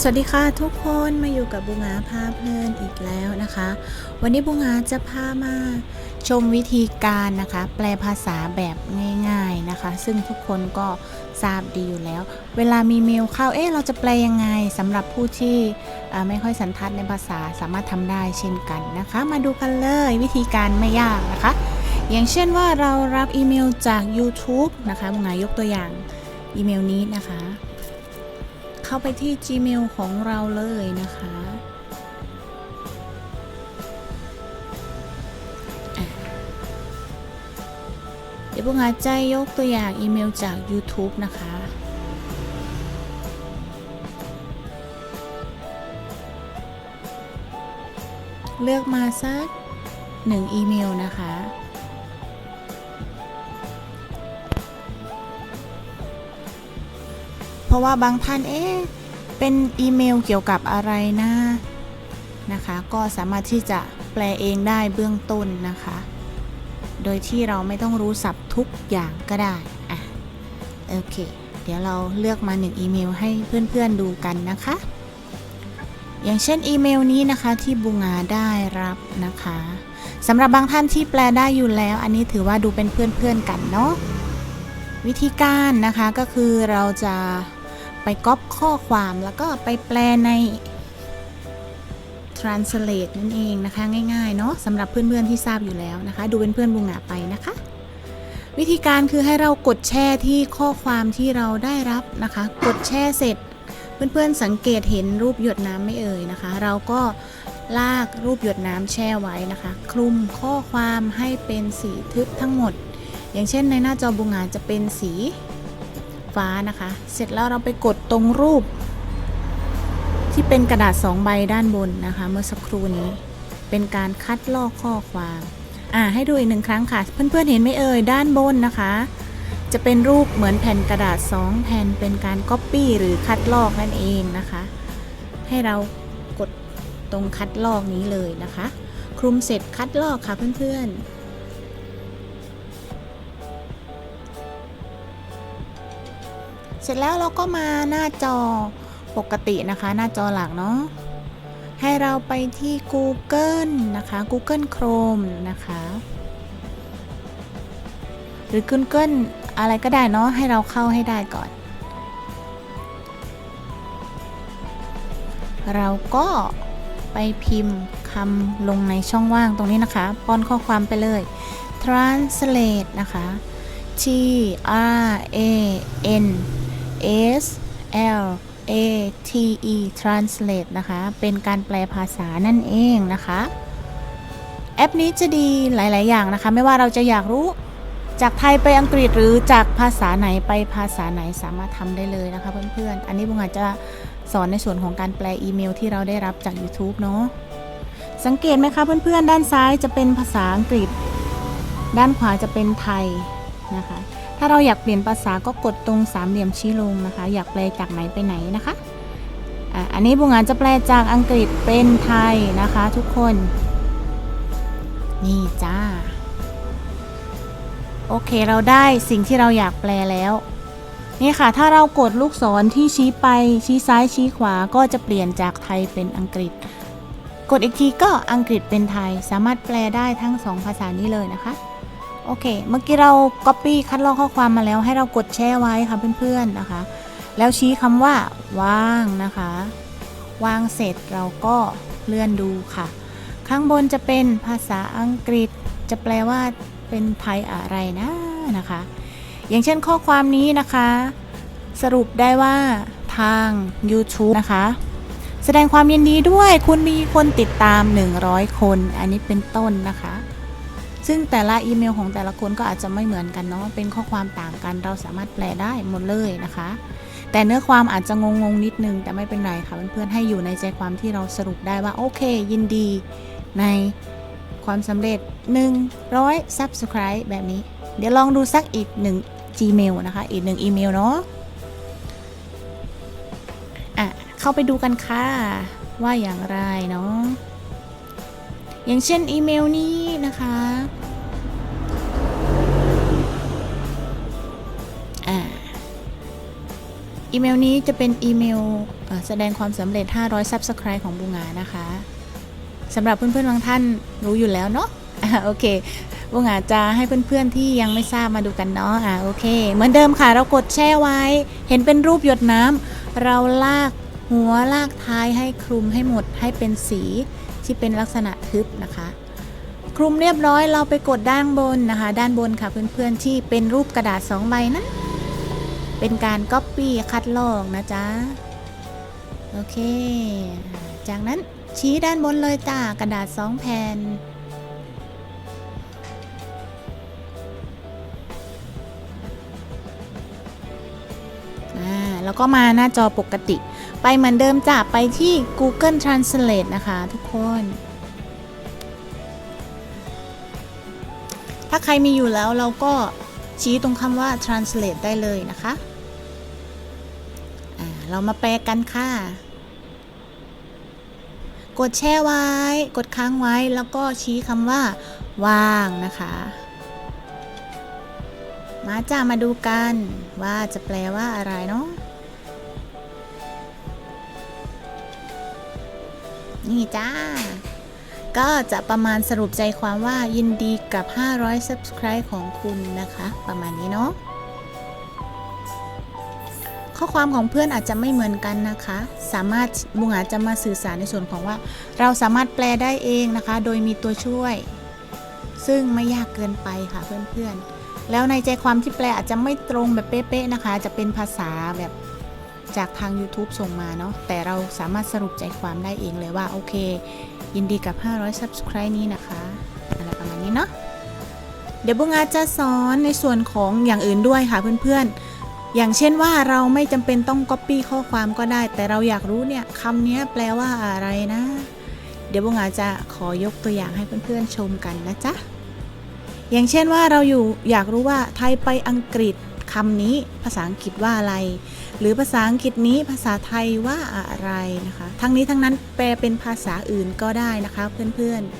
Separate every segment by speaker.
Speaker 1: สวัสดีค่ะทุกคนมาอยู่กับบุงาพาเพลินอีกแล้วนะคะ วันนี้บุงาจะพามาชมวิธีการนะคะ แปลภาษาแบบง่าย ๆนะคะ ซึ่งทุกคนก็ทราบดีอยู่แล้ว เวลามีเมลเข้าเอ๊ะเราจะแปลยังไงสำหรับผู้ที่ไม่ค่อยสันทัดในภาษาสามารถทำได้เช่นกันนะคะ มาดูกันเลยวิธีการไม่ยากนะคะ อย่างเช่นว่าเรารับอีเมลจาก YouTube นะคะบุงายกตัวอย่างอีเมลนี้นะคะ เข้าไปที่ Gmail ของเราเลยนะคะเดี๋ยวพวกอาจจะยกตัวอย่างอีเมลจาก YouTube นะคะ เลือกมาสักหนึ่งอีเมลนะคะ ราะว่าบางท่านเอ๊ะเป็นอีเมลเกี่ยวกับอะไรนะนะคะ ก็สามารถที่จะแปลเองได้เบื้องต้นนะคะ โดยที่เราไม่ต้องรู้ศัพท์ทุกอย่างก็ได้อะโอเค เดี๋ยวเราเลือกมาหนึ่งอีเมลให้เพื่อนๆดูกันนะคะ อย่างเช่นอีเมลนี้นะคะที่บูงาได้รับนะคะสำหรับบางท่านที่แปลได้อยู่แล้ว อันนี้ถือว่าดูเป็นเพื่อนๆกันเนาะวิธีการนะคะก็คือเราจะ ไปก๊อปข้อความแล้วก็ไปแปลใน translate นั่นเองนะคะ ง่ายๆเนาะสำหรับเพื่อนๆที่ทราบอยู่แล้วนะคะ ดูเป็นเพื่อนบุงหงาไปนะคะ วิธีการคือให้เรากดแช่ที่ข้อความที่เราได้รับนะคะ กดแช่เสร็จ เพื่อนๆสังเกตเห็นรูปหยดน้ำไม่เอ่ยนะคะ เราก็ลากรูปหยดน้ำแช่ไว้นะคะ คลุมข้อความให้เป็นสีทึบทั้งหมด อย่างเช่นในหน้าจอบุงงาจะเป็นสี ฟ้านะคะ เสร็จแล้วเราไปกดตรงรูป ที่เป็นกระดาษ2ใบด้านบนนะคะ เมื่อสักครู่นี้เป็นการคัดลอกข้อความอ่าให้ดูอีกหนึ่งครั้งค่ะ เพื่อนๆเห็นไหมเอ่ยด้านบนนะคะ จะเป็นรูปเหมือนแผ่นกระดาษ2แผ่นเป็นการก๊อปปี้หรือคัดลอกนั่นเองนะคะ ให้เรากดตรงคัดลอกนี้เลยนะคะ คลุมเสร็จคัดลอกค่ะเพื่อนๆ เสร็จแล้วเราก็มาหน้าจอปกตินะคะ หน้าจอหลักเนาะให้เราไปที่ Google นะคะ Google Chrome นะคะ หรือ Google อะไรก็ได้เนาะให้เราเข้าให้ได้ก่อน เราก็ไปพิมพ์คำลงในช่องว่างตรงนี้นะคะ ป้อนข้อความไปเลย translate นะคะ T R A N S L A T E translate นะคะ เป็นการแปลภาษานั่นเองนะคะ แอปนี้จะดีหลาย ๆ อย่างนะคะ ไม่ว่าเราจะอยากรู้จากไทยไปอังกฤษหรือจากภาษาไหนไปภาษาไหนสามารถทำได้เลยนะคะเพื่อน ๆ อันนี้บุงอาจจะสอนในส่วนของการแปลอีเมลที่เราได้รับจาก YouTube เนาะ สังเกตไหมคะเพื่อน ๆ ด้านซ้ายจะเป็นภาษาอังกฤษ ด้านขวาจะเป็นไทยนะคะ ถ้าเราอยากเปลี่ยนภาษาก็กดตรงสามเหลี่ยมชี้ลงนะคะ อยากแปลจากไหนไปไหนนะคะอันนี้บุงงานจะแปลจากอังกฤษเป็นไทยนะคะ ทุกคน นี่จ้า โอเคเราได้สิ่งที่เราอยากแปลแล้ว นี่ค่ะ ถ้าเรากดลูกศรที่ชี้ไป ชี้ซ้ายชี้ขวาก็จะเปลี่ยนจากไทยเป็นอังกฤษ กดอีกทีก็อังกฤษเป็นไทย สามารถแปลได้ทั้งสองภาษานี้เลยนะคะ โอเค เมื่อกี้เรา Copy คัดลอกข้อความมาแล้ว ให้เรากดแช่ไว้ค่ะเพื่อนๆนะคะ แล้วชี้คำว่าวางนะคะวางเสร็จเราก็เลื่อนดูค่ะ ข้างบนจะเป็นภาษาอังกฤษ จะแปลว่าเป็นไทยอะไรนะนะคะ อย่างเช่นข้อความนี้นะคะ สรุปได้ว่าทาง YouTube นะคะ แสดงความยินดีด้วยคุณมีคนติดตาม 100 คน อันนี้เป็นต้นนะคะ ซึ่งแต่ละอีเมลของแต่ละคนก็อาจจะไม่เหมือนกันเนาะเป็นข้อความต่างกัน เราสามารถแปลได้หมดเลยนะคะ แต่เนื้อความอาจจะงงๆนิดนึงแต่ไม่เป็นไรค่ะเพื่อนๆให้อยู่ในใจความที่เราสรุปได้ว่าโอเค ยินดีในความสำเร็จ 100 Subscribe แบบนี้ เดี๋ยวลองดูสักอีกหนึ่ง Gmail นะคะ อีกหนึ่งอีเมลเนาะอะเข้าไปดูกันค่ะ ว่าอย่างไรเนาะ อย่างเช่นอีเมลนี้นะคะอ่าอีเมลนี้จะเป็นอีเมลแสดงความสำเร็จ 500 Subscribe ของบูงานะคะสำหรับเพื่อนๆบางท่านรู้อยู่แล้วเนาะโอเคบูงาจะให้เพื่อนๆที่ยังไม่ทราบมาดูกันเนาะอะโอเค เหมือนเดิมค่ะเรากดแช่ไว้ เห็นเป็นรูปหยดน้ำเราลากหัวลากท้ายให้คลุมให้หมดให้เป็นสี ที่เป็นลักษณะทึบนะคะคลุมเรียบร้อยเราไปกดด้านบนนะคะ ด้านบนค่ะเพื่อนๆที่เป็นรูปกระดาษสองใบนั้นเป็นการก๊อปปี้คัดลอกนะจ๊ะโอเค จากนั้นชี้ด้านบนเลยจ้ากระดาษสองแผ่นอ่าแล้วก็มาหน้าจอปกติ ไปเหมือนเดิมจ้ะไปที่ Google Translate นะคะทุกคน ถ้าใครมีอยู่แล้วเราก็ชี้ตรงคำว่า translate ได้เลยนะคะเรามาแปลกันค่ะ กดแช่ไว้ กดค้างไว้แล้วก็ชี้คำว่า ว่างนะคะ มาจ้ามาดูกันว่าจะแปลว่าอะไรเนาะ นี่จ้า ก็จะประมาณสรุปใจความว่ายินดีกับ 500 subscribe ของคุณนะคะ ประมาณนี้เนาะข้อความของเพื่อนอาจจะไม่เหมือนกันนะคะ สามารถบุงอาจจะมาสื่อสารในส่วนของว่า เราสามารถแปลได้เองนะคะ โดยมีตัวช่วย ซึ่งไม่ยากเกินไปค่ะเพื่อนๆ แล้วในใจความที่แปลอาจจะไม่ตรงแบบเป๊ะๆนะคะ จะเป็นภาษาแบบ จากทาง YouTube ส่งมาเนาะแต่เราสามารถสรุปใจความได้เองเลยว่า โอเค ยินดีกับ 500 subscribe นี้นะคะอะไรประมาณนี้เนาะเดี๋ยวบุงอาจจะสอนในส่วนของอย่างอื่นด้วยค่ะเพื่อนๆ อย่างเช่นว่าเราไม่จำเป็นต้อง copy ข้อความก็ได้ แต่เราอยากรู้เนี่ยคำนี้แปลว่าอะไรนะ เดี๋ยวบุงอาจจะขอยกตัวอย่างให้เพื่อนๆชมกันนะจ๊ะอย่างเช่นว่าเราอยู่อยากรู้ว่าไทยไปอังกฤษคำนี้ภาษาอังกฤษว่าอะไร หรือภาษาอังกฤษนี้ภาษาไทยว่าอะไรนะคะ ทั้งนี้ทั้งนั้นแปลเป็นภาษาอื่นก็ได้นะคะเพื่อนๆ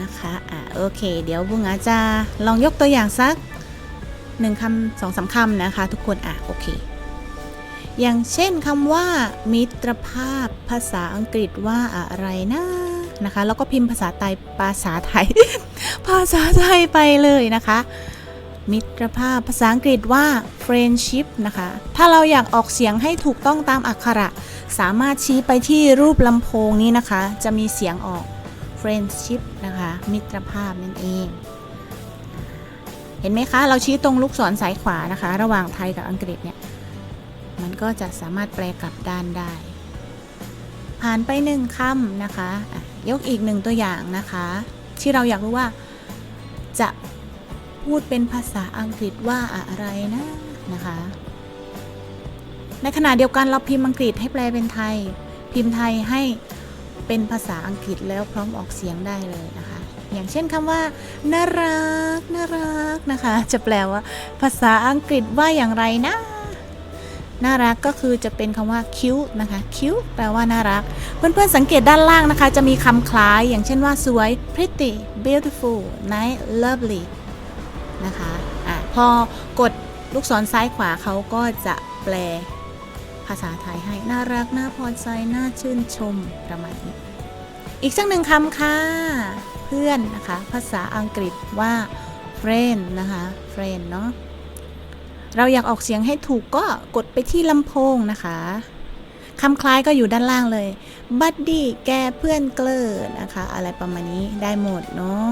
Speaker 1: นะคะอะโอเค เดี๋ยวบุงอาจจะลองยกตัวอย่างสักหนึ่งคำสองสามคำนะคะ ทุกคน อะ โอเค อย่างเช่นคำว่า มิตรภาพภาษาอังกฤษว่าอะไรนะนะคะ แล้วก็พิมพ์ภาษาไทยภาษาไทย ภาษาไทยไปเลยนะคะ มิตรภาพภาษาอังกฤษว่า friendship นะคะ ถ้าเราอยากออกเสียงให้ถูกต้องตามอักขระ สามารถชี้ไปที่รูปลำโพงนี้นะคะ จะมีเสียงออก friendship นะคะ มิตรภาพนั่นเอง เห็นไหมคะ เราชี้ตรงลูกศรสายขวานะคะ ระหว่างไทยกับอังกฤษเนี่ย มันก็จะสามารถแปลกลับด้านได้ ผ่านไปหนึ่งคำนะคะอะยกอีกหนึ่งตัวอย่างนะคะ ที่เราอยากรู้ว่า จะพูดเป็นภาษาอังกฤษว่าอะไรนะนะคะ ในขณะเดียวกันเราพิมพ์อังกฤษให้แปลเป็นไทย พิมพ์ไทยให้เป็นภาษาอังกฤษแล้วพร้อมออกเสียงได้เลยนะคะ อย่างเช่นคำว่าน่ารักน่ารักนะคะ จะแปลว่า ภาษาอังกฤษว่าอย่างไรนะ น่ารักก็คือจะเป็นคำว่า cute นะคะ cute แปลว่าน่ารัก เพื่อนๆสังเกตด้านล่างนะคะ จะมีคำคล้ายอย่างเช่นว่าสวย pretty beautiful nice lovely นะคะอะพอกดลูกศรซ้ายขวาเขาก็จะแปลภาษาไทยให้น่ารักน่าพอใจน่าชื่นชมประมาณนี้ อีกสักหนึ่งคำค่ะ เพื่อนนะคะ ภาษาอังกฤษว่า friend นะคะ friend เนาะ เราอยากออกเสียงให้ถูกก็กดไปที่ลำโพงนะคะคำคล้ายก็อยู่ด้านล่างเลยบัดดี้แกเพื่อนเกลอนะคะ อะไรประมาณนี้ได้หมดเนาะ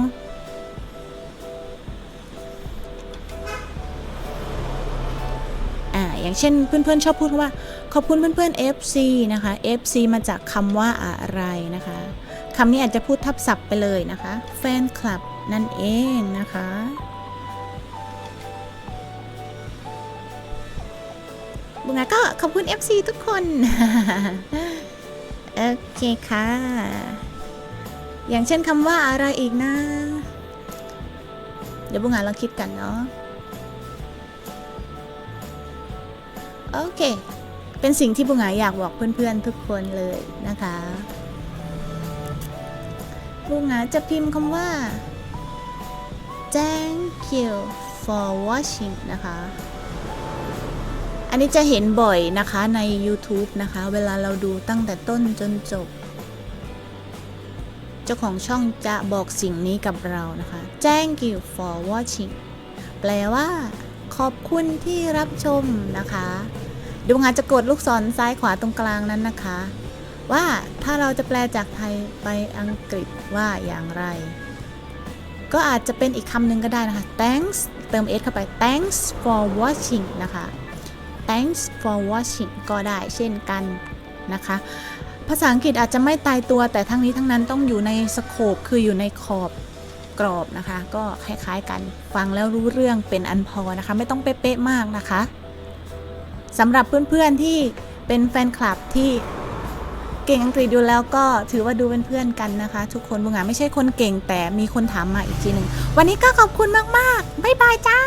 Speaker 1: อ่าอย่างเช่นเพื่อนๆชอบพูดว่า ขอบคุณเพื่อนๆ FC นะคะ FC มาจากคำว่าอะไรนะคะคำนี้อาจจะพูดทับศัพท์ไปเลยนะคะ แฟนคลับนั่นเองนะคะ บุงาก็ขอบคุณ FC ทุกคน โอเคค่ะ อย่างเช่นคำว่าอะไรอีกนะ เดี๋ยวบุงาลองคิดกันเนาะ โอเค เป็นสิ่งที่บุงาอยากบอกเพื่อนๆทุกคนเลยนะคะ บุงาจะพิมพ์คำว่า thank you for watching นะคะ อันนี้จะเห็นบ่อยนะคะใน YouTube นะคะ เวลาเราดูตั้งแต่ต้นจนจบ เจ้าของช่องจะบอกสิ่งนี้กับเรานะคะ thank you for watching แปลว่า ขอบคุณที่รับชมนะคะดูงานจะกดลูกศรซ้ายขวาตรงกลางนั้นนะคะ ว่าถ้าเราจะแปลจากไทยไปอังกฤษว่าอย่างไร ก็อาจจะเป็นอีกคำหนึ่งก็ได้นะคะ thanks เติม s เข้าไป thanks for watching นะคะ thanks for watching ก็ได้เช่นกันนะคะ ภาษาอังกฤษอาจจะไม่ตายตัวแต่ทั้งนี้ทั้งนั้นต้องอยู่ในสโคปคืออยู่ในขอบกรอบนะคะ ก็คล้ายๆกันฟังแล้วรู้เรื่องเป็นอันพอนะคะ ไม่ต้องเป๊ะๆมากนะคะสำหรับเพื่อนๆที่เป็นแฟนคลับที่เก่งอังกฤษอยู่แล้วก็ถือว่าดูเป็นเพื่อนกันนะคะ ทุกคนบุงหาไม่ใช่คนเก่งแต่มีคนถามมาอีกทีหนึ่งวันนี้ก็ขอบคุณมากๆบ๊ายบายจ้า